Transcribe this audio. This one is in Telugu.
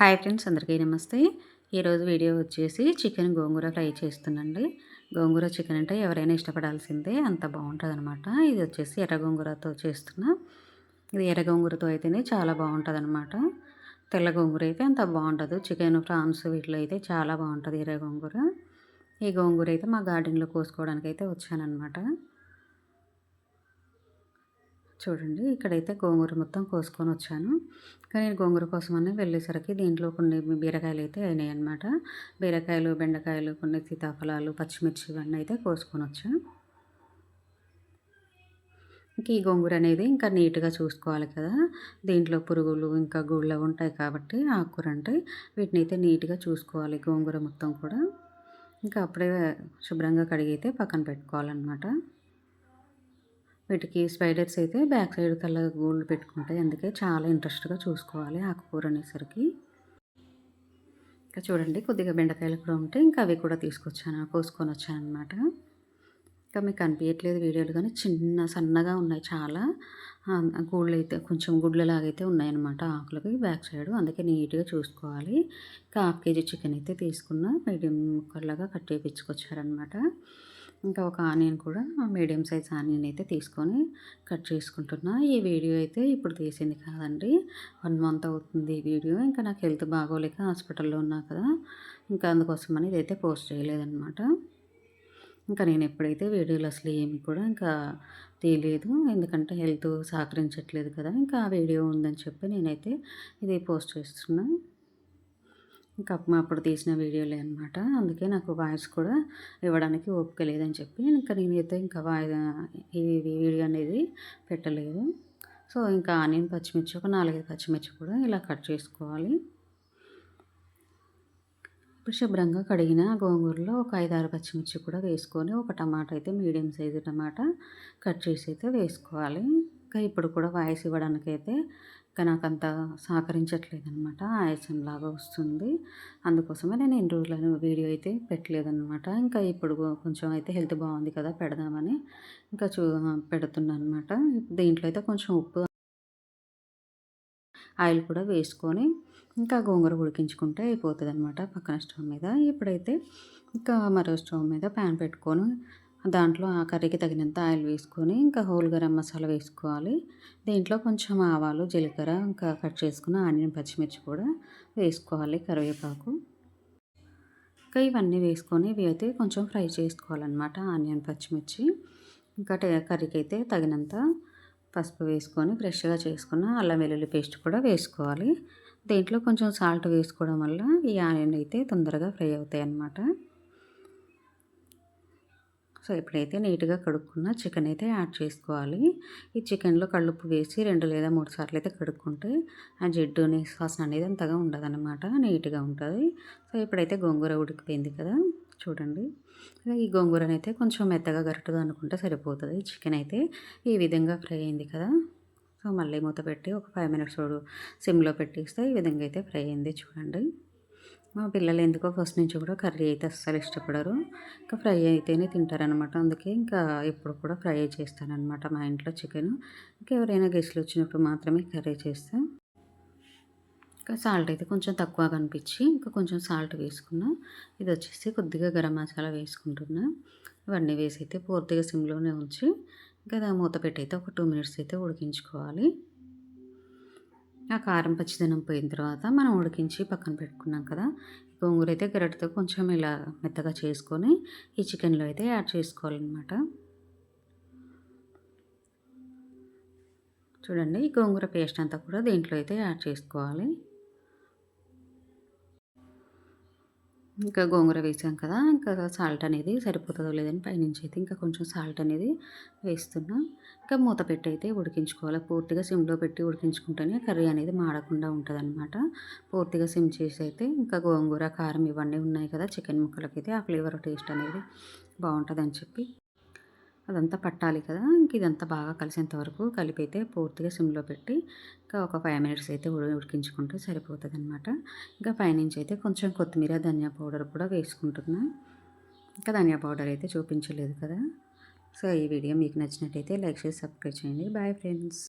హాయ్ ఫ్రెండ్స్ అందరికీ నమస్తే. ఈరోజు వీడియో వచ్చేసి చికెన్ గోంగూర ఫ్రై చేస్తుందండి. గోంగూర చికెన్ అంటే ఎవరైనా ఇష్టపడాల్సిందే అంత బాగుంటుంది అనమాట ఇది వచ్చేసి ఎర్ర గోంగూరతో చేస్తున్నా. ఇది ఎర్ర గోంగూరతో అయితేనే చాలా బాగుంటుంది అనమాట తెల్ల గోంగూర అయితే అంత బాగుంటుంది చికెన్ ఫ్రాన్స్ వీటిలో అయితే చాలా బాగుంటుంది ఎర్ర గోంగూర. ఈ గోంగూర అయితే మా గార్డెన్లో కోసుకోవడానికి అయితే వచ్చానమాట చూడండి ఇక్కడైతే గోంగూర మొత్తం కోసుకొని వచ్చాను. కానీ నేను గోంగూర కోసమని వెళ్ళేసరికి దీంట్లో కొన్ని బీరకాయలు అయితే అయినాయి అనమాట బీరకాయలు బెండకాయలు కొన్ని సీతాఫలాలు పచ్చిమిర్చి ఇవన్నీ అయితే కోసుకొని వచ్చాను ఇంక ఈ గోంగూర అనేది ఇంకా నీట్గా చూసుకోవాలి కదా. దీంట్లో పురుగులు ఇంకా గుళ్ళ ఉంటాయి కాబట్టి ఆకుకూర అంటే వీటిని అయితే నీట్గా చూసుకోవాలి గోంగూర మొత్తం కూడా. ఇంకా అప్పుడే శుభ్రంగా కడిగి అయితే పక్కన పెట్టుకోవాలన్నమాట. వీటికి స్పైడర్స్ అయితే బ్యాక్ సైడ్ తల్ల గోల్డ్ పెట్టుకుంటాయి. అందుకే చాలా ఇంట్రెస్ట్గా చూసుకోవాలి ఆకుకూర అనేసరికి. ఇంకా చూడండి కొద్దిగా బెండకాయలు కూడా ఉంటే ఇంకా అవి కూడా తీసుకొచ్చాను కోసుకొని వచ్చాను అనమాట ఇంకా మీకు కనిపించట్లేదు వీడియోలు కానీ చిన్న సన్నగా ఉన్నాయి చాలా. గుళ్ళు అయితే కొంచెం గుడ్లలాగైతే ఉన్నాయన్నమాట ఆకులకి బ్యాక్ సైడ్. అందుకే నీట్గా చూసుకోవాలి. ఇంకా హాఫ్ కేజీ చికెన్ అయితే తీసుకున్న మీడియం ముక్కల్లాగా కట్ చేయించుకొచ్చారనమాట ఇంకా ఒక ఆనియన్ కూడా మీడియం సైజ్ ఆనియన్ అయితే తీసుకొని కట్ చేసుకుంటున్నా. ఈ వీడియో అయితే ఇప్పుడు తీసింది కాదండి. వన్ మంత్ అవుతుంది ఈ వీడియో. ఇంకా నాకు హెల్త్ బాగోలేక హాస్పిటల్లో ఉన్నా కదా. ఇంకా అందుకోసమని ఇదైతే పోస్ట్ చేయలేదన్నమాట. ఇంకా నేను ఎప్పుడైతే వీడియోలు అసలు ఏమి కూడా ఇంకా తీయలేదు ఎందుకంటే హెల్త్ సహకరించట్లేదు కదా. ఇంకా ఆ వీడియో ఉందని చెప్పి నేనైతే ఇది పోస్ట్ చేస్తున్నాను ఇంకా అప్పుడు తీసిన వీడియోలే అనమాట అందుకే నాకు వాయిస్ కూడా ఇవ్వడానికి ఓపిక లేదని చెప్పి ఇంకా నేనైతే ఇంకా వాయి ఈ వీడియో అనేది పెట్టలేదు. సో ఇంకా ఆనియన్ పచ్చిమిర్చి ఒక నాలుగైదు పచ్చిమిర్చి కూడా ఇలా కట్ చేసుకోవాలి. ఇప్పుడు శుభ్రంగా కడిగిన గోంగూరలో ఒక ఐదారు పచ్చిమిర్చి కూడా వేసుకొని ఒక టమాటా అయితే మీడియం సైజు టమాటా కట్ చేసి అయితే వేసుకోవాలి. ఇంకా ఇప్పుడు కూడా వాయిస్ ఇవ్వడానికైతే నాకు అంత సహకరించట్లేదు అనమాట ఆయాసం లాగా వస్తుంది. అందుకోసమే నేను ఎన్ని రోజులను వీడియో అయితే పెట్టలేదన్నమాట. ఇంకా ఇప్పుడు కొంచెం అయితే హెల్త్ బాగుంది కదా పెడదామని ఇంకా చూ పెడుతున్నాను అనమాట దీంట్లో అయితే కొంచెం ఉప్పు ఆయిల్ కూడా వేసుకొని ఇంకా గోంగూర ఉడికించుకుంటే అయిపోతుంది అనమాట పక్కన స్టవ్ మీద. ఇప్పుడైతే ఇంకా మరో స్టవ్ మీద ప్యాన్ పెట్టుకొని దాంట్లో ఆ కర్రీకి తగినంత ఆయిల్ వేసుకొని ఇంకా హోల్ గరం మసాలా వేసుకోవాలి. దీంట్లో కొంచెం ఆవాలు జీలకర్ర ఇంకా కట్ చేసుకున్న ఆనియన్ పచ్చిమిర్చి కూడా వేసుకోవాలి కరివేపాకు. ఇంకా ఇవన్నీ వేసుకొని ఇవి అయితే కొంచెం ఫ్రై చేసుకోవాలన్నమాట ఆనియన్ పచ్చిమిర్చి. ఇంకా కర్రీకి అయితే తగినంత పసుపు వేసుకొని ఫ్రెష్గా చేసుకున్న అల్లం వెల్లుల్లి పేస్ట్ కూడా వేసుకోవాలి. దీంట్లో కొంచెం సాల్ట్ వేసుకోవడం వల్ల ఈ ఆనియన్ అయితే తొందరగా ఫ్రై అవుతాయి అన్నమాట సో ఇప్పుడైతే నీట్గా కడుక్కున్న చికెన్ అయితే యాడ్ చేసుకోవాలి. ఈ చికెన్లో కళ్ళుప్పు వేసి రెండు లేదా మూడు సార్లు అయితే కడుక్కుంటే ఆ జిడ్డు నిశ్వాసన అనేది అంతగా ఉండదన్నమాట నీట్గా ఉంటుంది. సో ఇప్పుడైతే గోంగూర ఉడికిపోయింది కదా చూడండి. ఈ గోంగూరని అయితే కొంచెం మెత్తగా గరటుగా అనుకుంటే సరిపోతుంది. చికెన్ అయితే ఈ విధంగా ఫ్రై అయింది కదా సో మళ్ళీ మూత పెట్టి ఒక ఫైవ్ మినిట్స్ సిమ్లో పెట్టిస్తే ఈ విధంగా అయితే ఫ్రై అయింది చూడండి. మా పిల్లలు ఎందుకో ఫస్ట్ నుంచి కూడా కర్రీ అయితే అస్సలు ఇష్టపడరు. ఇంకా ఫ్రై అయితేనే తింటారనమాట అందుకే ఇంకా ఎప్పుడు కూడా ఫ్రై చేస్తానమాట మా ఇంట్లో చికెన్. ఇంకా ఎవరైనా గెస్ట్లు వచ్చినప్పుడు మాత్రమే కర్రీ చేస్తాను ఇంకా సాల్ట్ అయితే కొంచెం తక్కువ కనిపించి ఇంకా కొంచెం సాల్ట్ వేసుకున్నా. ఇది వచ్చేసి కొద్దిగా గరం మసాలా వేసుకుంటున్నా. ఇవన్నీ వేసి అయితే పూర్తిగా సిమ్లోనే ఉంచి ఇంకా మూత పెట్టి అయితే ఒక టూ మినిట్స్ అయితే ఉడికించుకోవాలి. ఆ కారం పచ్చిదనం పోయిన తర్వాత మనం ఉడికించి పక్కన పెట్టుకున్నాం కదా. గోంగూర అయితే గరటితో కొంచెం ఇలా మెత్తగా చేసుకొని ఈ చికెన్లో అయితే యాడ్ చేసుకోవాలన్నమాట. చూడండి ఈ గోంగూర పేస్ట్ అంతా కూడా దీంట్లో అయితే యాడ్ చేసుకోవాలి. ఇంకా గోంగూర వేసాం కదా ఇంకా సాల్ట్ అనేది సరిపోతుందో లేదని పైనుంచి అయితే ఇంకా కొంచెం సాల్ట్ అనేది వేస్తున్నా. ఇంకా మూత పెట్టి అయితే ఉడికించుకోవాలి. పూర్తిగా సిమ్లో పెట్టి ఉడికించుకుంటేనే కర్రీ అనేది మాడకుండా ఉంటుంది అనమాట పూర్తిగా సిమ్ చేసి అయితే ఇంకా గోంగూర కారం ఇవన్నీ ఉన్నాయి కదా చికెన్ ముక్కలకైతే ఆ ఫ్లేవర్ టేస్ట్ అనేది బాగుంటుందని చెప్పి అదంతా పట్టాలి కదా. ఇంక ఇదంతా బాగా కలిసేంత వరకు కలిపి అయితే పూర్తిగా సిమ్లో పెట్టి ఇంకా ఒక ఫైవ్ మినిట్స్ అయితే ఉడికించుకుంటే సరిపోతుంది అనమాట ఇంకా పైనుంచి అయితే కొంచెం కొత్తిమీర ధనియా పౌడర్ కూడా వేసుకుంటున్నా. ఇంకా ధనియా పౌడర్ అయితే చూపించలేదు కదా. సో ఈ వీడియో మీకు నచ్చినట్టయితే లైక్ చేసి సబ్స్క్రైబ్ చేయండి. Bye friends.